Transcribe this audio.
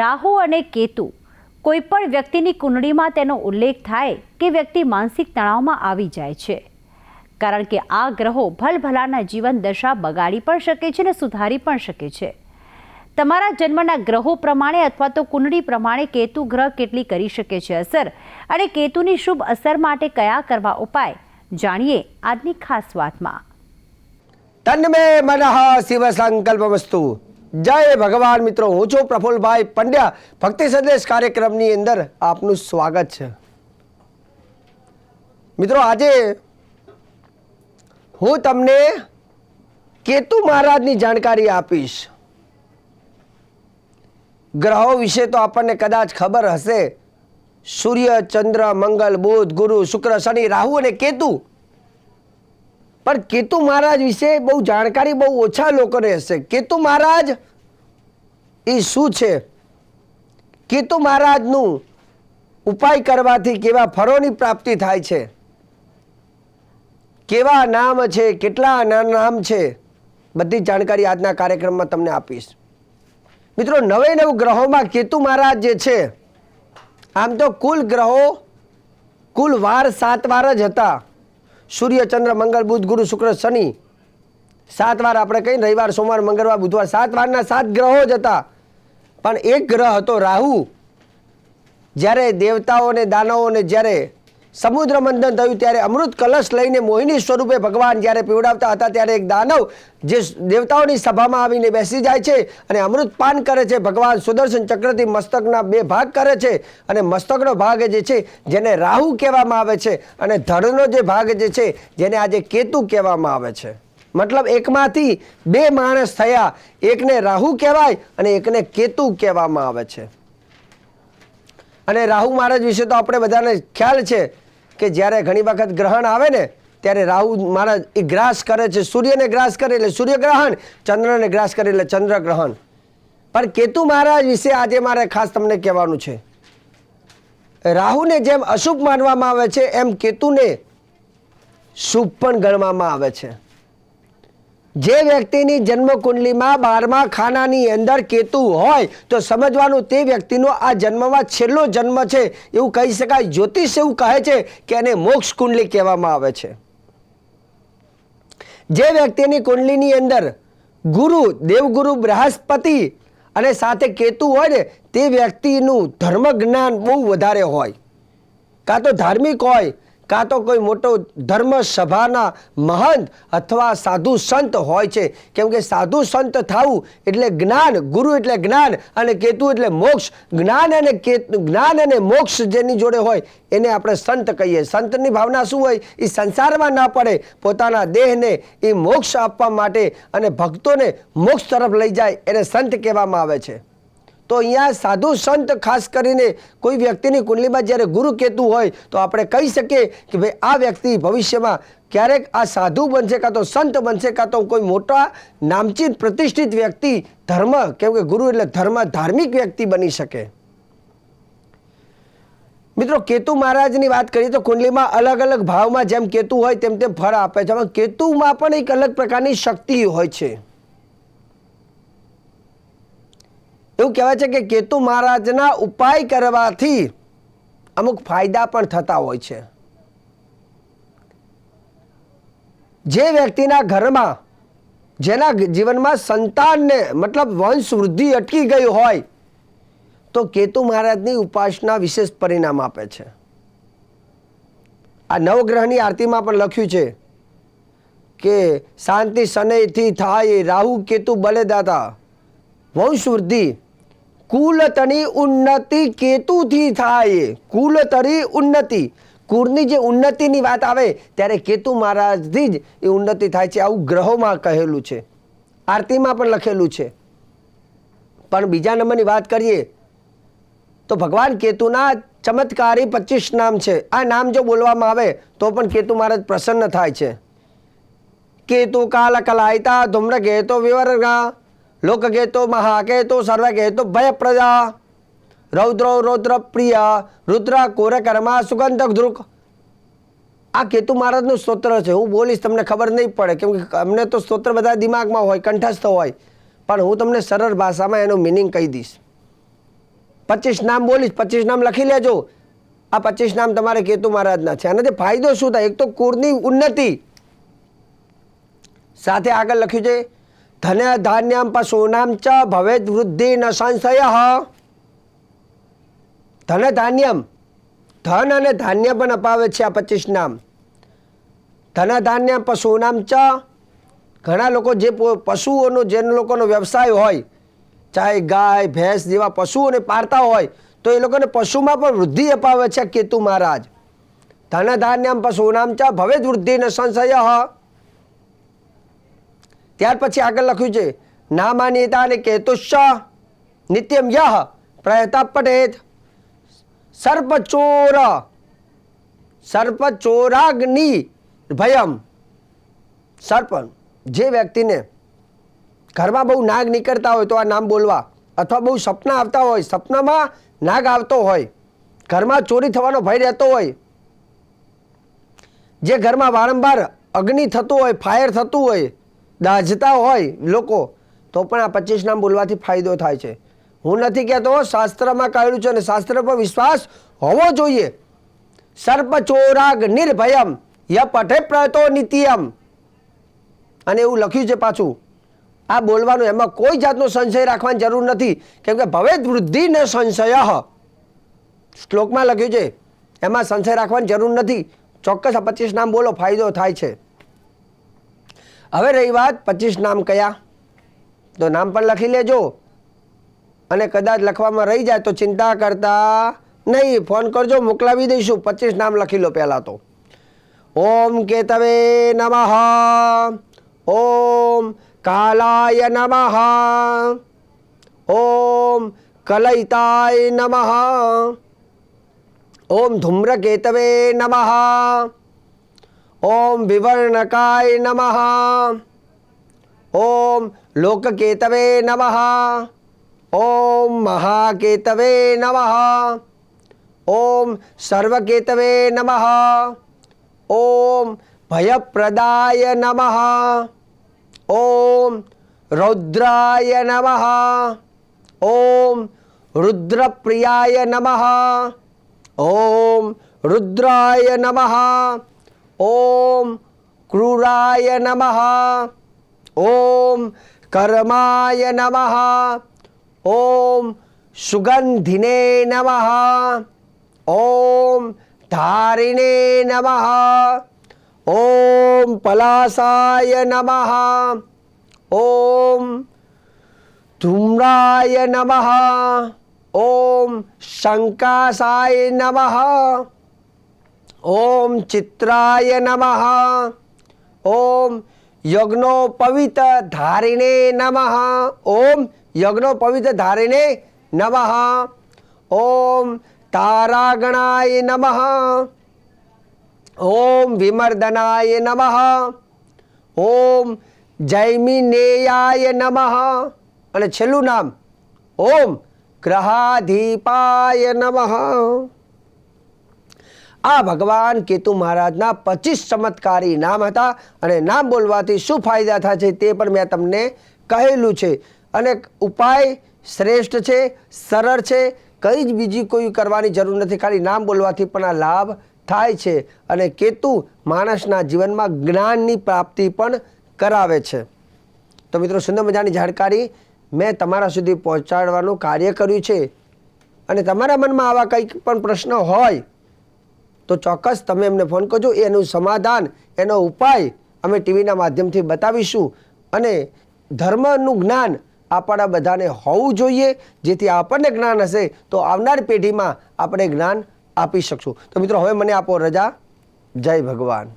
રાહુ અને કેતુ કોઈ પણ વ્યક્તિની કુંડળીમાં તેનો ઉલ્લેખ થાય કે વ્યક્તિ માનસિક તણાવમાં આવી જાય છે. કારણ કે આ ગ્રહો ભલભલાના જીવન દશા બગાડી પણ શકે છે અને સુધારી પણ શકે છે. તમારા જન્મના ગ્રહો પ્રમાણે અથવા તો કુંડળી પ્રમાણે કેતુ ગ્રહ કેટલી કરી શકે છે અસર અને કેતુની શુભ અસર માટે કયા કરવા ઉપાય જાણીએ આજની ખાસ વાતમાં. તન્મે મનઃ શિવ સંકલ્પ વસ્તુ જય ભગવાન મિત્રો, હું છું પ્રફુલભાઈ પંડ્યા. ભક્તિ સંદેશ કાર્યક્રમની અંદર આપનું સ્વાગત છે. મિત્રો, આજે હું તમને કેતુ મહારાજની જાણકારી આપીશ. ગ્રહો વિશે તો આપણને કદાચ ખબર હશે. સૂર્ય, ચંદ્ર, મંગલ, બુધ, ગુરુ, શુક્ર, શનિ, રાહુ અને કેતુ. પણ કેતુ મહારાજ વિશે બહુ જાણકારી બહુ ઓછા લોકોને હશે. કેતુ મહારાજ એ શું છે? કેતુ મહારાજનું ઉપાય કરવાથી કેવા ફળોની પ્રાપ્તિ થાય છે? કેવા નામ છે? કેટલા નામ છે? બધી જાણકારી આજના કાર્યક્રમમાં તમને આપીશ. મિત્રો નવે નવ ગ્રહોમાં કેતુ મહારાજ જે છે, આમ તો કુલ ગ્રહો કુલ વાર સાત વાર જ હતા. સૂર્ય, ચંદ્ર, મંગળ, બુધ, ગુરુ, શુક્ર, શનિ. સાત વાર આપણે કહીએ રવિવાર, સોમવાર, મંગળવાર, બુધવાર સાત વારના સાત ગ્રહો જ હતા. પણ એક ગ્રહ હતો રાહુ. જ્યારે દેવતાઓને દાનવોને જ્યારે સમુદ્ર મંથન થયું, ત્યારે અમૃત કલશ લઈને મોહિની સ્વરૂપે ભગવાન જ્યારે પીવડાવતા હતા, ત્યારે એક દાનવ જે દેવતાઓની સભામાં આવીને બેસી જાય છે અને અમૃત પાન કરે છે. ભગવાન સુદર્શન ચક્રથી મસ્તકના બે ભાગ કરે છે અને મસ્તકનો ભાગ જે છે, જેને રાહુ કહેવામાં આવે છે અને ધડનો જે ભાગ જે છે, જેને આજે કેતુ કહેવામાં આવે છે. મતલબ એકમાંથી બે માણસ થયા. એકને રાહુ કહેવાય અને એકને કેતુ કહેવામાં આવે છે. અને રાહુ મહારાજ વિશે તો આપણે બધાને ખ્યાલ છે કે જ્યારે ઘણી વખત ગ્રહણ આવે ને, ત્યારે રાહુ મહારાજ એ ગ્રાસ કરે છે. સૂર્યને ગ્રાસ કરે એટલે સૂર્યગ્રહણ, ચંદ્રને ગ્રાસ કરે એટલે ચંદ્રગ્રહણ. પણ કેતુ મહારાજ વિશે આજે મારે ખાસ તમને કહેવાનું છે. રાહુને જેમ અશુભ માનવામાં આવે છે, એમ કેતુને શુભ પણ ગણવામાં આવે છે. જે વ્યક્તિની જન્મ કુંડલીમાં બારમા ખાનાની અંદર કેતુ હોય તો સમજવાનું તે વ્યક્તિનો આ જન્મમાં છેલ્લો જન્મ છે. એવું કહી શકાય. જ્યોતિષ એવું કહે છે કે એને મોક્ષ કુંડલી કહેવામાં આવે છે. જે વ્યક્તિની કુંડલીની અંદર ગુરુ, દેવગુરુ, બૃહસ્પતિ અને સાથે કેતુ હોય ને, તે વ્યક્તિનું ધર્મ જ્ઞાન બહુ વધારે હોય. કાં તો ધાર્મિક હોય કાં તો કોઈ મોટો ધર્મ સભાના મહંત અથવા સાધુ સંત હોય છે. કેમ કે સાધુ સંત થવું એટલે જ્ઞાન, ગુરુ એટલે જ્ઞાન અને કેતુ એટલે મોક્ષ. જ્ઞાન અને જ્ઞાન અને મોક્ષ જેની જોડે હોય એને આપણે સંત કહીએ. સંતની ભાવના શું હોય? એ સંસારમાં ના પડે. પોતાના દેહને એ મોક્ષ આપવા માટે અને ભક્તોને મોક્ષ તરફ લઈ જાય એને સંત કહેવામાં આવે છે. તો અહીંયા સાધુ સંત ખાસ કરીને કોઈ વ્યક્તિની કુંડલીમાં જ્યારે ગુરુ કેતુ હોય, તો આપણે કહી શકીએ કે ભાઈ, આ વ્યક્તિ ભવિષ્યમાં ક્યારેક આ સાધુ બનશે કાં તો સંત બનશે, કાં તો કોઈ મોટા નામચીન પ્રતિષ્ઠિત વ્યક્તિ, ધર્મ, કેમ કે ગુરુ એટલે ધર્મ, ધાર્મિક વ્યક્તિ બની શકે. મિત્રો, કેતુ મહારાજની વાત કરીએ તો કુંડલીમાં અલગ અલગ ભાવમાં જેમ કેતુ હોય, તેમ તેમ ફળ આપે છે. કેતુમાં પણ એક અલગ પ્રકારની શક્તિ હોય છે. એવું કહેવાય છે કે કેતુ મહારાજના ઉપાય કરવાથી અમુક ફાયદા પણ થતા હોય છે. જે વ્યક્તિના ઘરમાં, જેના જીવનમાં સંતાનને, મતલબ વંશ વૃદ્ધિ અટકી ગઈ હોય, તો કેતુ મહારાજની ઉપાસના વિશેષ પરિણામ આપે છે. આ નવગ્રહની આરતીમાં પણ લખ્યું છે કે, શાંતિ શનૈથી થાય રાહુ કેતુ બલેદાતા, વંશ વૃદ્ધિ કુલતની ઉન્નતિ કેતુથી થાય? કુલતરી ઉન્નતિ. કુળની જે ઉન્નતિની વાત આવે, ત્યારે કેતુ મહારાજથી જ એ ઉન્નતિ થાય છે. આવું ગ્રહોમાં કહેલું છે. આરતીમાં પણ લખેલું છે. પણ બીજા નંબરની વાત કરીએ, તો ભગવાન કેતુના ચમત્કારી પચીસ નામ છે. આ નામ જો બોલવામાં આવે, તો પણ કેતુ મહારાજ પ્રસન્ન થાય છે. કેતુ કાલ કલાયતા ધૂમ્ર કેતો વિવર્ગા. લોકગેતો મહાકેતો સર્વગેતો ભયપ્રદા રૌદ્રો રૌદ્ર પ્રિય રુદ્ર કોરકર્મા સુગંધક ધ્રુક આ કેતુ મહારાજનું સ્તોત્ર છે, હું બોલીશ, તમને ખબર નહીં પડે, કેમ કે અમને તો સ્તોત્ર બધા દિમાગમાં હોય, કંઠસ્થ હોય. પણ હું તમને સરળ ભાષામાં એનું મિનિંગ કહી દઈશ. પચીસ નામ બોલીશ, પચીસ નામ લખી લેજો. આ પચીસ નામ તમારે કેતુ મહારાજના છે. આનાથી ફાયદો શું થાય? એક તો કુળની ઉન્નતિ. સાથે આગળ લખ્યું છે ધન્ય ધાન્યમ પશુનામ ચ ભવેદ વૃદ્ધિ ન સંશય ધન ધાન્યમ ધન અને ધાન્ય પણ અપાવે છે આ પચીસ નામ ધન ધાન્ય પશુનામ ચ ઘણા લોકો જે પશુઓનો જે લોકોનો વ્યવસાય હોય ચાહે ગાય ભેંસ જેવા પશુઓને પાળતા હોય તો એ લોકોને પશુમાં પણ વૃદ્ધિ અપાવે છે કેતુ મહારાજ ધન ધાન્યમ પશુનામ ચ ભવેદ વૃદ્ધિ ન સંશય ત્યાર પછી આગળ લખ્યું છે ના માન્યતા અને કેતુષ નિત્યમ યહ પ્રયતા પટેત સર્પચોર સર્પચોરાગ્નિ ભયમ. સર્પ જે વ્યક્તિને ઘરમાં બહુ નાગ નીકળતા હોય તો આ નામ બોલવા, અથવા બહુ સપના આવતા હોય, સપનામાં નાગ આવતો હોય, ઘરમાં ચોરી થવાનો ભય રહેતો હોય, જે ઘરમાં વારંવાર અગ્નિ થતું હોય ફાયર થતું હોય દાઝતા હોય લોકો, તો પણ આ પચીસ નામ બોલવાથી ફાયદો થાય છે. હું નથી કહેતો, શાસ્ત્રમાં કહેલું છે અને શાસ્ત્ર પર વિશ્વાસ હોવો જોઈએ. સર્પ ચોરાગ નિર્ભયમ ય પઠે પ્રયતો નિત્યમ. અને એવું લખ્યું છે પાછું. આ બોલવાનું એમાં કોઈ જાતનો સંશય રાખવાની જરૂર નથી. કેમ કે ભવેદ વૃદ્ધિ ને સંશય. શ્લોકમાં લખ્યું છે, એમાં સંશય રાખવાની જરૂર નથી. ચોક્કસ આ પચીસ નામ બોલો, ફાયદો થાય છે. હવે રહી વાત પચીસ નામ કયા? તો નામ પણ લખી લેજો. અને કદાચ લખવામાં રહી જાય તો ચિંતા કરતા નહીં. ફોન કરજો, મોકલાવી દઈશું. પચીસ નામ લખી લો પહેલાં તો. ઓમ કેતવે નમઃ. ઓમ કાલાય નમઃ. ઓમ કલયતાય નમઃ. ઓમ ધૂમ્રકેતવે નમઃ. ઓમ વિવર્ણકાય નમઃ ઓમ લોકકેતવે નમઃ ઓમ મહાકેતવે નમઃ ઓમ સર્વકેતવે નમઃ ઓમ ભયપ્રદાય નમઃ ઓમ રૌદ્રાય નમઃ ઓમ રુદ્રપ્રિયાય નમઃ ઓમ રુદ્રાય નમઃ ઓમ ક્રૂરાય નમઃ ઓમ કર્માય નમઃ ઓમ સુગંધિને નમઃ ઓમ ધારિણે નમઃ ઓમ પલાસાય નમઃ ઓમ ધૂમ્રાય નમઃ ઓમ શંકાસાય નમઃ ઓમ ચિત્રાય નમઃ. ઓમ યજ્ઞોપવિત ધારિણે નમઃ. ઓમ યજ્ઞોપવિત ધારિણે નમઃ. ઓમ તારાગણાય નમઃ. ઓમ વિમર્દનાય નમઃ. ઓમ જૈમિનેયાય નમઃ. અને છેલ્લું નામ, ઓમ ગ્રહાધીપાય નમઃ. આ ભગવાન કેતુ મહારાજના પચીસ ચમત્કારી નામ હતા અને નામ બોલવાથી શું ફાયદા થાય છે તે પણ મેં તમને કહેલું છે. અને ઉપાય શ્રેષ્ઠ છે, સરળ છે, કંઈ જ બીજી કોઈ કરવાની જરૂર નથી, ખાલી નામ બોલવાથી પણ આ લાભ થાય છે અને કેતુ માણસના જીવનમાં જ્ઞાનની પ્રાપ્તિ પણ કરાવે છે. તો મિત્રો સુંદર મજાની જાણકારી મેં તમારા સુધી પહોંચાડવાનું કાર્ય કર્યું છે. અને તમારા મનમાં આવા કંઈક પણ પ્રશ્ન હોય તો ચોક્કસ તમે એમને ફોન કરજો. એનું સમાધાન, એનો ઉપાય અમે ટીવીના માધ્યમથી બતાવીશું. અને ધર્મનું જ્ઞાન આપણા બધાને હોવું જોઈએ. જેથી આપણને જ્ઞાન હશે તો આવનાર પેઢીમાં આપણે જ્ઞાન આપી શકશું. તો મિત્રો, હવે મને આપો રજા. જય ભગવાન.